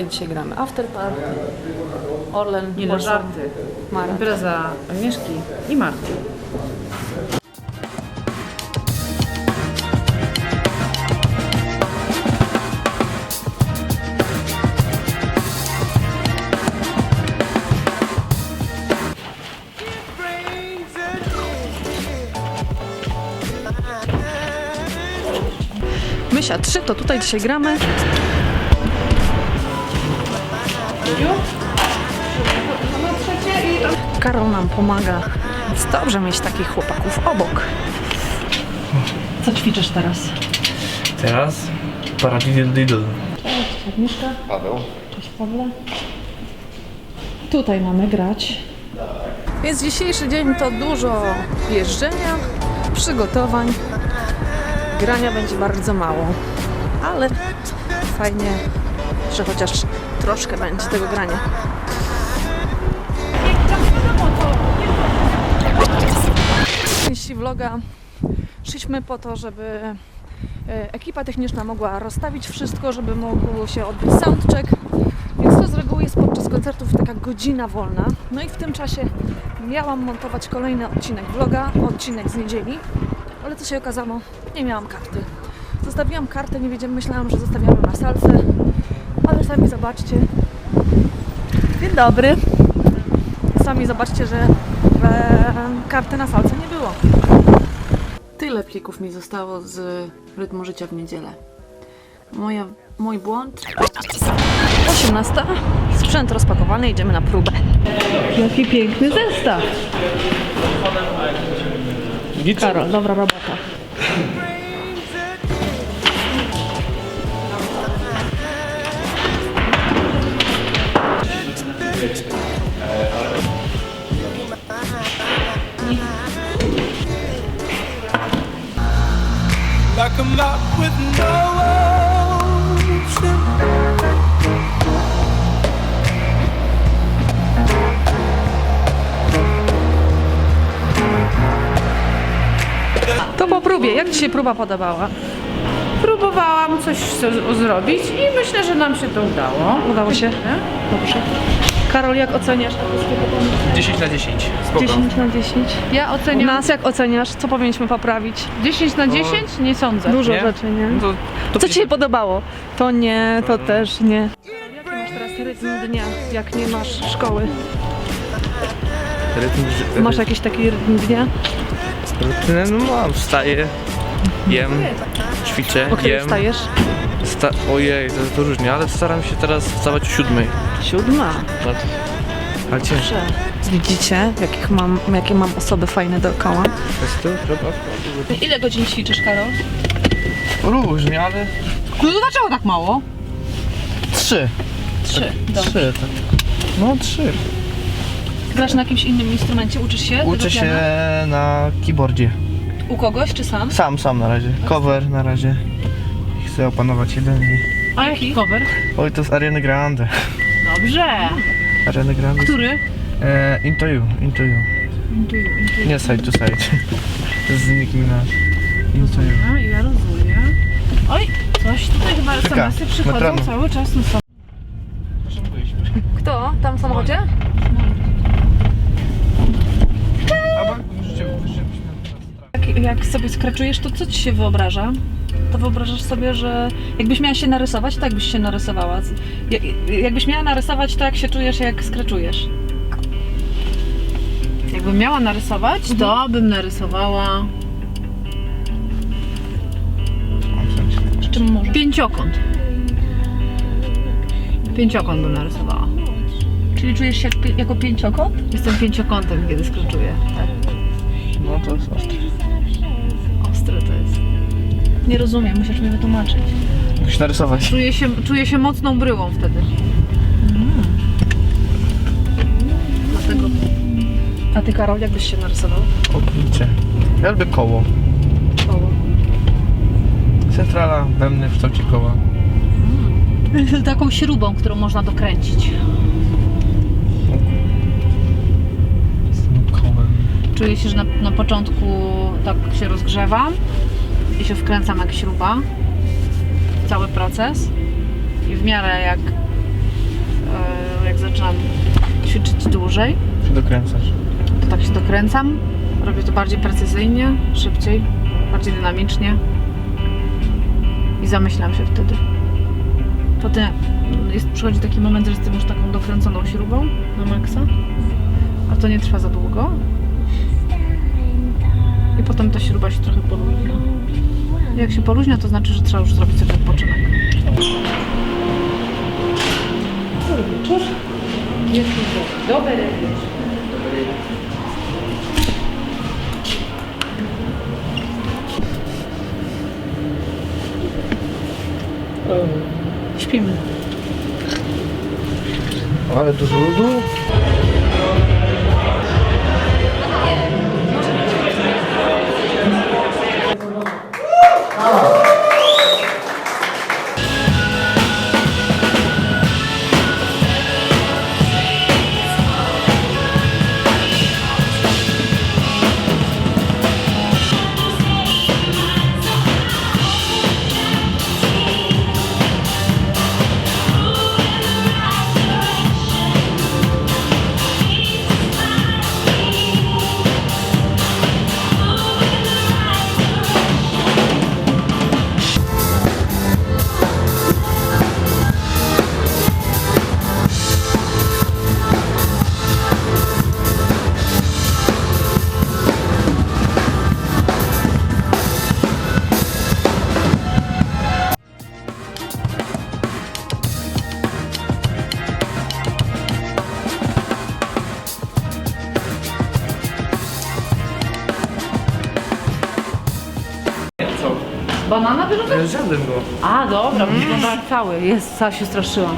tutaj dzisiaj gramy After Party, Orlen, Nie no, Warsaw, żarty. Impreza Agnieszki i Marty. Mysia 3, to tutaj dzisiaj gramy. Karol nam pomaga. Jest dobrze mieć takich chłopaków obok. Co ćwiczysz teraz? Teraz paradiddle. Cześć Agnieszka. Paweł. Cześć Pawle. Tutaj mamy grać. Więc dzisiejszy dzień to dużo jeżdżenia, przygotowań. Grania będzie bardzo mało, ale fajnie, że chociaż troszkę będzie tego grania. Części vloga szliśmy po to, żeby e, ekipa techniczna mogła rozstawić wszystko, żeby mógł się odbyć soundcheck. Więc to z reguły jest podczas koncertów taka godzina wolna. No i w tym czasie miałam montować kolejny odcinek vloga, odcinek z niedzieli, ale co się okazało, nie miałam karty. Zostawiłam kartę, nie wiedziałam, myślałam, że zostawiamy na salce, ale sami zobaczcie. Dzień dobry. Sami zobaczcie, że e, karty na salce nie było. Tyle plików mi zostało z rytmu życia w niedzielę. Moja, mój błąd. 18. Sprzęt rozpakowany, idziemy na próbę. Jaki piękny zestaw. Karol, dobra robota. Like a map with no ocean. To po próbie. Jak Ci się próba podobała? Próbowałam coś z- zrobić i myślę, że nam się to udało. Udało się? Dobrze. Karol, jak oceniasz? 10 na 10. Spoko. 10 na 10. Ja oceniam Nas jak oceniasz? Co powinniśmy poprawić? 10 na 10? Nie sądzę. Dużo Nie? rzeczy, nie? No to, to Co Ci się podobało? To nie, to też nie. Jaki masz teraz rytm dnia, jak nie masz szkoły? Rytm, ży- Masz jakiś taki rytm dnia? rutynę? No mam, wstaję, jem, ćwiczę, O jem. wstajesz? Sta- Ojej, to jest to różnie, ale staram się teraz wstawać o siódmej. Siódma. No, ale ciężko. Dobrze. Widzicie, jakich mam, jakie mam osoby fajne dookoła? Jest to trzeba Ile godzin ćwiczysz, Karol? Różnie, ale No to dlaczego tak mało? trzy. Trzy. Dobrze. Trzy, tak. No trzy. Grasz na jakimś innym instrumencie? Uczysz się? tego Uczę się piana? na keyboardzie. U kogoś czy sam? Sam, sam na razie. Cover na razie. Chcę opanować jeden i... A jaki cover? Oj, to jest Ariana Grande. Dobrze. Ariana Grande. Który? E, into you, into you. Nie side to side. Z Nicki Minaj. Into you. A, ja rozumiem. Oj, coś tutaj chyba Czeka, SMS-y przychodzą metronom. cały czas. No są. Kto? Tam w samochodzie? Jak, sobie skraczujesz, to co ci się wyobraża? To wyobrażasz sobie, że jakbyś miała się narysować, tak byś się narysowała. Jak, jakbyś miała narysować, to jak się czujesz, jak skraczujesz. Jakbym miała narysować, to bym narysowała Z czym może? pięciokąt. Pięciokąt bym narysowała. Czyli czujesz się jak, pi- jako pięciokąt? Jestem pięciokątem, kiedy skróczuję. Tak. No to jest ostre. Nie rozumiem, musisz mi wytłumaczyć. Musisz narysować. Czuję się, czuję się mocną bryłą wtedy. Dlatego. A ty, Karol, jak byś się narysował? Oblicze. Ja lubię koło. Koło. Centrala wełny w kształcie koła. Taką śrubą, którą można dokręcić. Kołem. Czuję się, że na, na początku tak się rozgrzewam i się wkręcam jak śruba. Cały proces. I w miarę jak zaczynam ćwiczyć dłużej, Się dokręcasz. to tak się dokręcam. Robię to bardziej precyzyjnie, szybciej, bardziej dynamicznie. I zamyślam się wtedy. Potem jest, przychodzi taki moment, że jestem już taką dokręconą śrubą na maksa. A to nie trwa za długo. Potem ta śruba się trochę poluźnia. Jak się poluźnia, to znaczy, że trzeba już zrobić sobie odpoczynek. Dobry wieczór. Dobry wieczór. Śpimy. Ale dużo ludu. Banana wyrzucasz? Ja zjadłem go. A, dobra, wygląda jak cały. Jest, cała się straszyłam.